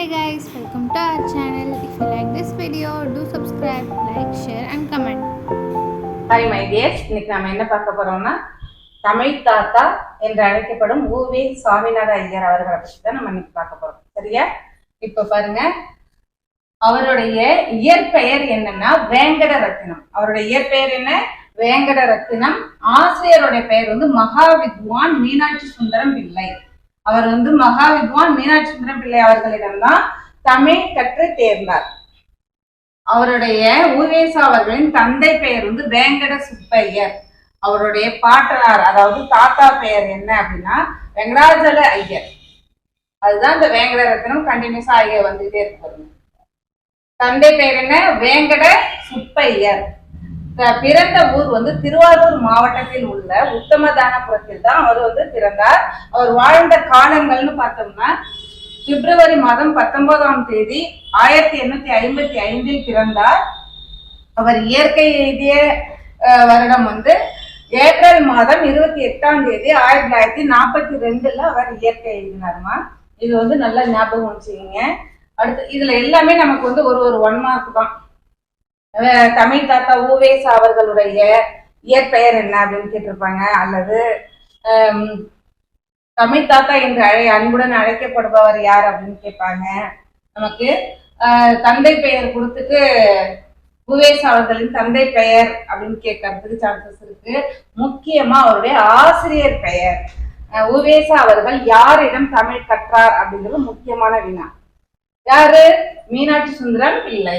Hey guys welcome to our channel if you like this video do subscribe like share and comment hi my dears இன்னைக்கு நாம என்ன பார்க்க போறோம்னா தமிழ் தாத்தா என்று அழைக்கப்படும் ஊவே சுவாமிநாத ஐயர் அவர்களை பற்றி தான் நம்ம இன்னைக்கு பார்க்க போறோம். சரியா? இப்ப பாருங்க. அவருடைய இயற்பெயர் என்னன்னா வேங்கட ரத்தினம். அவருடைய இயற்பெயர் என்ன? வேங்கட ரத்தினம். ஆசிரியருடைய பெயர் வந்து மகாவித்வான் மீனாட்சி சுந்தரம் பிள்ளை. அவர் வந்து மகாவித்வான் மீனாட்சி சுந்தரம் பிள்ளை அவர்களிடம்தான் தமிழ் கற்று தேர்ந்தார். அவருடைய ஊவேசா அவர்களின் தந்தை பெயர் வந்து வேங்கட சுப்பையர். அவருடைய பாட்டனார் அதாவது தாத்தா பெயர் என்ன அப்படின்னா வெங்கடாஜல ஐயர். அதுதான் இந்த வேங்கட ரத்னம் கண்டினியூஸா ஐயர் வந்துட்டே இருக்கு தந்தை பெயர் என்ன? வேங்கட சுப்பையர். பிறந்த ஊர் வந்து திருவாரூர் மாவட்டத்தில் உள்ள உத்தமதானபுரத்தில் தான் அவர் வந்து பிறந்தார். அவர் வாழ்ந்த காலங்கள்னு பார்த்தோம்னா பிப்ரவரி மாதம் பத்தொன்பதாம் தேதி ஆயிரத்தி எண்ணூத்தி ஐம்பத்தி ஐந்தில் பிறந்தார். அவர் இயற்கை எழுதிய அஹ், வருடம் வந்து ஏப்ரல் மாதம் இருபத்தி எட்டாம் தேதி ஆயிரத்தி தொள்ளாயிரத்தி நாற்பத்தி ரெண்டுல அவர் இயற்கை எழுதினாருமா இது வந்து நல்லா ஞாபகம் வச்சுக்கோங்க. அடுத்து இதுல எல்லாமே நமக்கு வந்து ஒரு ஒரு ஒன் மார்க் தான். தமிழ் தாத்தா ஊவேசா அவர்களுடைய இயற்பெயர் என்ன அப்படின்னு கேட்டிருப்பாங்க? அல்லது தமிழ் தாத்தா என்று அழை அன்புடன் அழைக்கப்படுபவர் யார் அப்படின்னு கேட்பாங்க. நமக்கு தந்தை பெயர் கொடுத்துட்டு உவேஸ் அவர்களின் தந்தை பெயர் அப்படின்னு கேட்கறதுக்கு சான்சஸ் இருக்கு. முக்கியமா அவருடைய ஆசிரியர் பெயர். உவேசா அவர்கள் யாரிடம் தமிழ் கற்றார் அப்படிங்கிறது முக்கியமான வினா. யாரு? மீனாட்சி சுந்தரம் பிள்ளை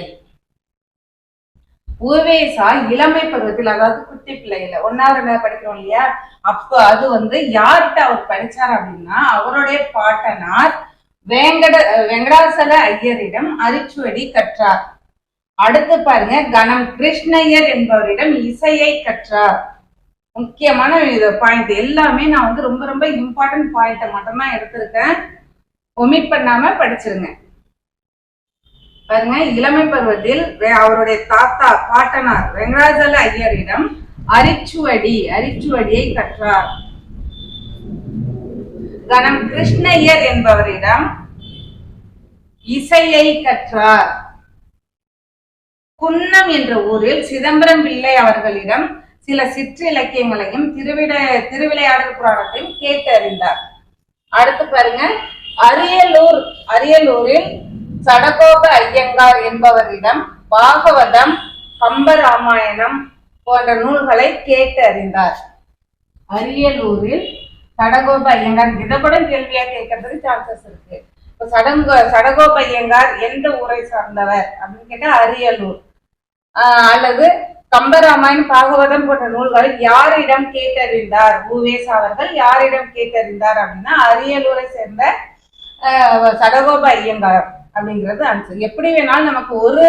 உவேசா இளமை பருவத்தில் அதாவது குட்டி பிள்ளையில ஒன்னாவது ரெண்டாவது படிக்கிறோம் இல்லையா? அப்போ அது வந்து யார்கிட்ட அவர் படிச்சார் அப்படின்னா அவருடைய பாட்டனார் வேங்கட வெங்கடாசல ஐயரிடம் அரிச்சுவடி கற்றார். அடுத்து பாருங்க கணம் கிருஷ்ணய்யர் என்பவரிடம் இசையை கற்றார். முக்கியமான இது பாயிண்ட் எல்லாமே நான் வந்து ரொம்ப ரொம்ப இம்பார்ட்டன்ட் பாயிண்ட்டை மட்டும்தான் எடுத்திருக்கேன். ஒமிட் பண்ணாம படிச்சிருங்க. பாருங்க இளமை பருவத்தில் அவருடைய தாத்தா பாட்டனார் வெங்கடாஜல ஐயரிடம் அரிச்சுவடி அரிச்சுவடியை கற்றார். கணம் கிருஷ்ணய்யர் என்பவரிடம் இசையை கற்றார். குன்னம் என்ற ஊரில் சிதம்பரம் பிள்ளை அவர்களிடம் சில சிற்றிலக்கியங்களையும் திருவிட திருவிளையாடல் புராணத்தையும் கேட்டறிந்தார். அடுத்து பாருங்க அரியலூர் அரியலூரில் சடகோப ஐயங்கார் என்பவரிடம் பாகவதம் கம்பராமாயணம் போன்ற நூல்களை கேட்டு அறிந்தார். அரியலூரில் சடகோப ஐயங்கார் இதை கூட கேள்வியா கேட்கறதுக்கு சான்சஸ் இருக்கு. இப்போ சடங்கோ சடகோப ஐயங்கார் எந்த ஊரை சார்ந்தவர் அப்படின்னு கேட்டா அரியலூர். அல்லது கம்பராமாயணம் பாகவதம் போன்ற நூல்களை யாரிடம் கேட்டறிந்தார்? பூவேஸ் அவர்கள் யாரிடம் கேட்டறிந்தார் அப்படின்னா அரியலூரை சேர்ந்த சடகோப ஐயங்கார். அப்படிங்கிறது ஆன்சர் எப்படி வேணாலும் நமக்கு ஒரு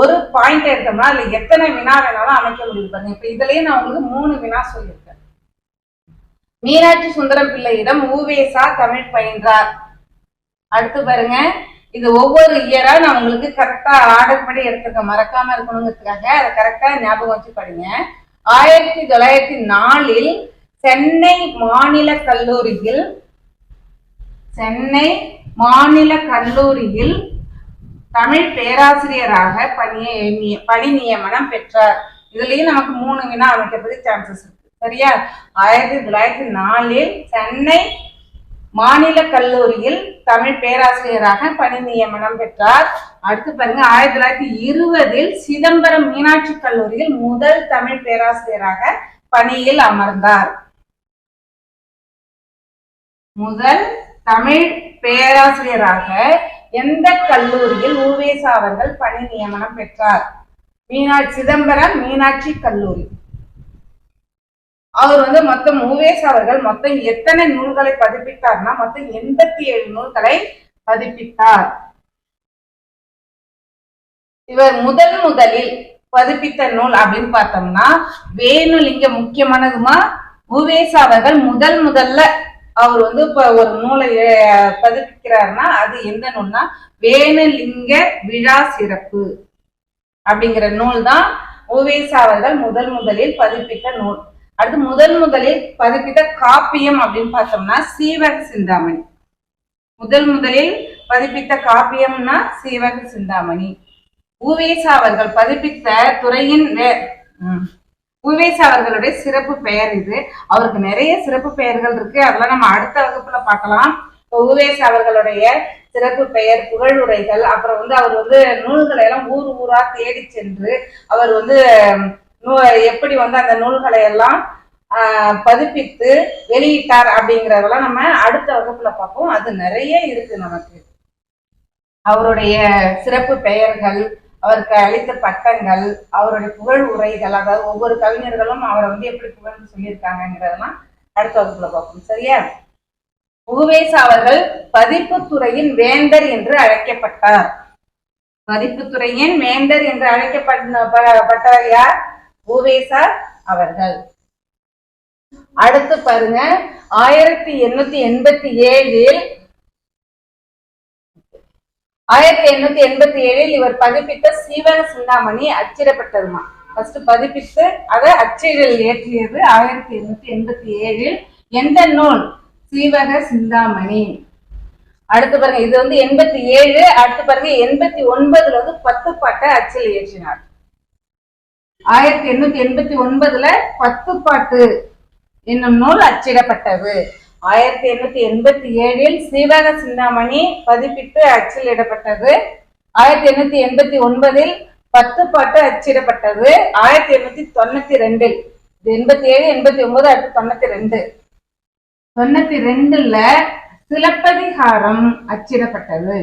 ஒரு பாயிண்ட் எடுத்தோம்னா அதுல எத்தனை வினா வேணாலும் அமைக்க முடியும் பாருங்க. இப்ப இதுலயே நான் உங்களுக்கு மூணு வினா சொல்லியிருக்கேன். மீனாட்சி சுந்தரம் பிள்ளையிடம் ஊவேசா தமிழ் பயின்றார். அடுத்து பாருங்க. இது ஒவ்வொரு இயரா நான் உங்களுக்கு கரெக்டா ஆர்டர் படி எடுத்துருக்கேன். மறக்காம இருக்கணுங்கிறதுக்காக அதை கரெக்டா ஞாபகம் வச்சு படிங்க. ஆயிரத்தி தொள்ளாயிரத்தி நாலில் சென்னை மாநில கல்லூரியில் சென்னை மாநில கல்லூரியில் தமிழ் பேராசிரியராக பணியை பணி நியமனம் பெற்றார். இதுலயும் நமக்கு மூணு வினா அமைக்கிறதுக்கு சான்சஸ் இருக்கு. சரியா? ஆயிரத்தி தொள்ளாயிரத்தி நாலில் சென்னை மாநில கல்லூரியில் தமிழ் பேராசிரியராக பணி நியமனம் பெற்றார். அடுத்து பாருங்க ஆயிரத்தி தொள்ளாயிரத்தி இருபதில் சிதம்பரம் மீனாட்சி கல்லூரியில் முதல் தமிழ் பேராசிரியராக பணியில் அமர்ந்தார். முதல் தமிழ் பேராசிரியராக எந்த கல்லூரியில் உவேசா அவர்கள் பணி நியமனம் பெற்றார்? மீனாட்சி சிதம்பரம் மீனாட்சி கல்லூரி. அவர் வந்து மொத்தம் உவேஸ் அவர்கள் மொத்தம் எத்தனை நூல்களை பதிப்பித்தார்னா மொத்தம் எண்பத்தி ஏழு நூல்களை பதிப்பித்தார். இவர் முதல் முதலில் பதிப்பித்த நூல் அப்படின்னு பார்த்தோம்னா வேணுலிங்க முக்கியமானதுமா? உவேஸ் அவர்கள் முதல் முதல்ல அவர் வந்து இப்ப ஒரு நூலை அஹ், பதிப்பிக்கிறாருன்னா அது எந்த நூல்னா வேணுலிங்க விழா சிறப்பு அப்படிங்கிற நூல் தான் உவேசா அவர்கள் முதல் முதலில் பதிப்பித்த நூல். அடுத்து முதல் முதலில் பதிப்பித்த காப்பியம் அப்படின்னு பார்த்தோம்னா சீவக சிந்தாமணி. முதல் முதலில் பதிப்பித்த காப்பியம்னா சீவக சிந்தாமணி. ஊவேசா அவர்கள் பதிப்பித்த துறையின் வே- ம். அவர்களுடைய சிறப்பு பெயர் இது. அவருக்கு நிறைய சிறப்பு பெயர்கள் இருக்கு. அதெல்லாம் நம்ம அடுத்த வகுப்புல பார்க்கலாம். இப்ப அவர்களுடைய சிறப்பு பெயர் புகழுரைகள் அப்புறம் வந்து அவர் வந்து நூல்களை எல்லாம் ஊர் ஊரா தேடி சென்று அவர் வந்து நூ- எப்படி வந்து அந்த நூல்களை எல்லாம் பதிப்பித்து வெளியிட்டார் அப்படிங்கறதெல்லாம் நம்ம அடுத்த வகுப்புல பார்ப்போம். அது நிறைய இருக்கு நமக்கு. அவருடைய சிறப்பு பெயர்கள் அவருக்கு அளித்த பட்டங்கள் அவருடைய புகழ் உரைகள் அதாவது ஒவ்வொரு கவிஞர்களும் அவரை வந்து எப்படி புகழ்ந்து சொல்லியிருக்காங்கிறதெல்லாம் அடுத்த வகுப்புல பார்ப்போம். சரியா? உவேசா அவர்கள் பதிப்பு துறையின் வேந்தர் என்று அழைக்கப்பட்டார். பதிப்புத்துறையின் வேந்தர் என்று அழைக்கப்பட்டவர் யார்? உவேசா அவர்கள். அடுத்து பாருங்க ஆயிரத்தி எண்ணூத்தி எண்பத்தி ஏழில் ஆயிரத்தி எண்ணூத்தி எண்பத்தி ஏழில் இவர் பதிப்பித்த சீவன சிந்தாமணி அச்சிடப்பட்டதுமா. ஃபர்ஸ்ட் பதிப்பித்து அதை அச்சிடல் ஏற்றியது ஆயிரத்தி எண்ணூத்தி எண்பத்தி ஏழில் எந்த நூல்? சீவக சிந்தாமணி. அடுத்து பாருங்க இது வந்து எண்பத்தி ஏழு அடுத்து பாருங்க எண்பத்தி ஒன்பதுல வந்து பத்து பாட்டை அச்சில் ஏற்றினார். ஆயிரத்தி எண்ணூத்தி எண்பத்தி ஒன்பதுல பத்து பாட்டு என்னும் நூல் அச்சிடப்பட்டது. ஆயிரத்தி எண்ணூத்தி எண்பத்தி ஏழில் சீவக சிந்தாமணி பதிப்பிட்டு அச்சில் இடப்பட்டது. ஆயிரத்தி எண்ணூத்தி எண்பத்தி ஒன்பதில் பத்து பாட்டு அச்சிடப்பட்டது. ஆயிரத்தி எண்ணூத்தி தொண்ணூத்தி ரெண்டில். எண்பத்தி ஏழு எண்பத்தி ஒன்பது அடுத்து தொண்ணூத்தி ரெண்டு. தொண்ணூத்தி ரெண்டுல சிலப்பதிகாரம் அச்சிடப்பட்டது.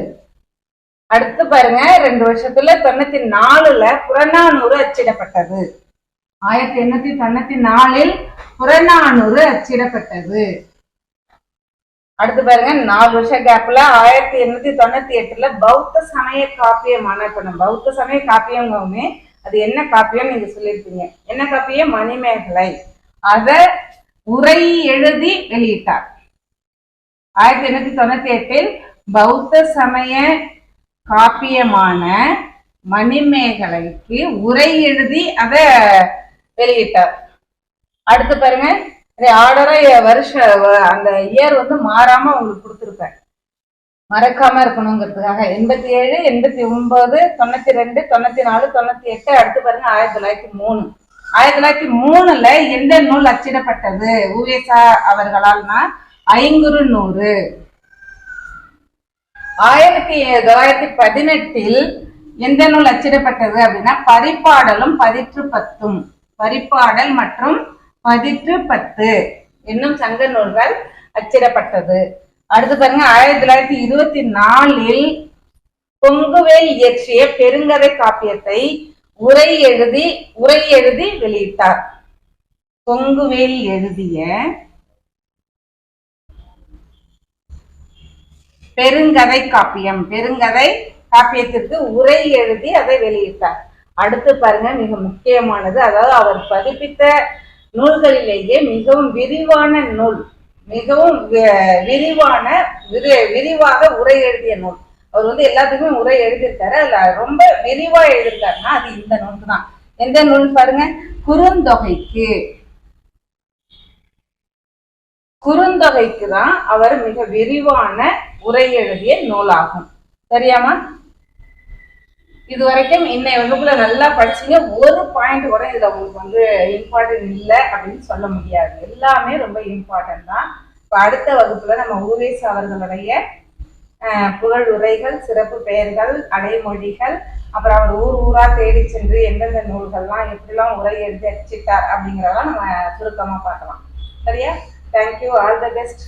அடுத்து பாருங்க ரெண்டு வருஷத்துல தொண்ணூத்தி நாலுல புறநானூறு அச்சிடப்பட்டது. ஆயிரத்தி எண்ணூத்தி தொண்ணூத்தி நாலில் புறநானூறு அச்சிடப்பட்டது. அடுத்து பாருங்க நாலு வருஷம் கேப்ல ஆயிரத்தி எண்ணூத்தி தொண்ணூத்தி எட்டுல பௌத்த சமய காப்பியமான இப்ப நம்ம பௌத்த சமய காப்பியங்கவுமே அது என்ன காப்பியம் நீங்க சொல்லியிருப்பீங்க? என்ன காப்பியம்? மணிமேகலை. அத உரை எழுதி வெளியிட்டார். ஆயிரத்தி எண்ணூத்தி தொண்ணூத்தி எட்டில் பௌத்த சமய காப்பியமான மணிமேகலைக்கு உரை எழுதி அத வெளியிட்டார். அடுத்து பாருங்க ஆர்டரா வருஷ அந்த இயர் வந்து மாறாம உங்களுக்கு கொடுத்துருப்பேன். மறக்காம இருக்கணுங்கிறதுக்காக. எண்பத்தி ஏழு எண்பத்தி ஒன்பது தொண்ணூத்தி ரெண்டு தொண்ணூத்தி நாலு தொண்ணூத்தி எட்டு அடுத்து பாருங்க ஆயிரத்தி தொள்ளாயிரத்தி மூணு. ஆயிரத்தி தொள்ளாயிரத்தி மூணுல எந்த நூல் அச்சிடப்பட்டது? உவேசா அவர்களால்னா ஐங்குறு நூறு ஆயிரத்தி தொள்ளாயிரத்தி பதினெட்டில் எந்த நூல் அச்சிடப்பட்டது அப்படின்னா பரிப்பாடலும் பதிற்று பத்தும் பரிப்பாடல் மற்றும் பதிற்று பத்து என்னும் சங்க நூல்கள் அச்சிடப்பட்டது. அடுத்து பாருங்க ஆயிரத்தி தொள்ளாயிரத்தி இருபத்தி நாலில் பொங்குவேல் இயற்றிய பெருங்கதை காப்பியத்தை உரை எழுதி உரை எழுதி வெளியிட்டார். பொங்குவேல் எழுதிய பெருங்கதை காப்பியம் பெருங்கதை காப்பியத்திற்கு உரை எழுதி அதை வெளியிட்டார். அடுத்து பாருங்க மிக முக்கியமானது அதாவது அவர் பதிப்பித்த நூல்களிலேயே மிகவும் விரிவான நூல் மிகவும் விரிவான விரி- விரிவாக உரை எழுதிய நூல். அவர் வந்து எல்லாத்துக்குமே உரை எழுதியிருக்காரு. அதுல ரொம்ப விரிவா எழுதியிருக்காருன்னா அது இந்த நூல் தான் எந்த நூல் பாருங்க? குறுந்தொகைக்கு. குறுந்தொகைக்கு தான் அவர் மிக விரிவான உரை எழுதிய நூலாகும். சரியாமா இது வரைக்கும் இன்னை வகுப்புல நல்லா படிச்சீங்க. ஒரு பாயிண்ட் கூட இதுல உங்களுக்கு வந்து இம்பார்ட்டன்ட் இல்லை அப்படின்னு சொல்ல முடியாது. எல்லாமே ரொம்ப இம்பார்ட்டன்ட் தான். இப்போ அடுத்த வகுப்புல நம்ம ஊவேஸ் அவர்களுடைய புகழ் உரைகள் சிறப்பு பெயர்கள் அடைமொழிகள் அப்புறம் அவர் ஊர் ஊரா தேடி சென்று எந்தெந்த நூல்கள்லாம் எப்படிலாம் உரை எழுதி அச்சிட்டார் அப்படிங்கிறதெல்லாம் நம்ம சுருக்கமா பார்க்கலாம். சரியா? Thank you all the best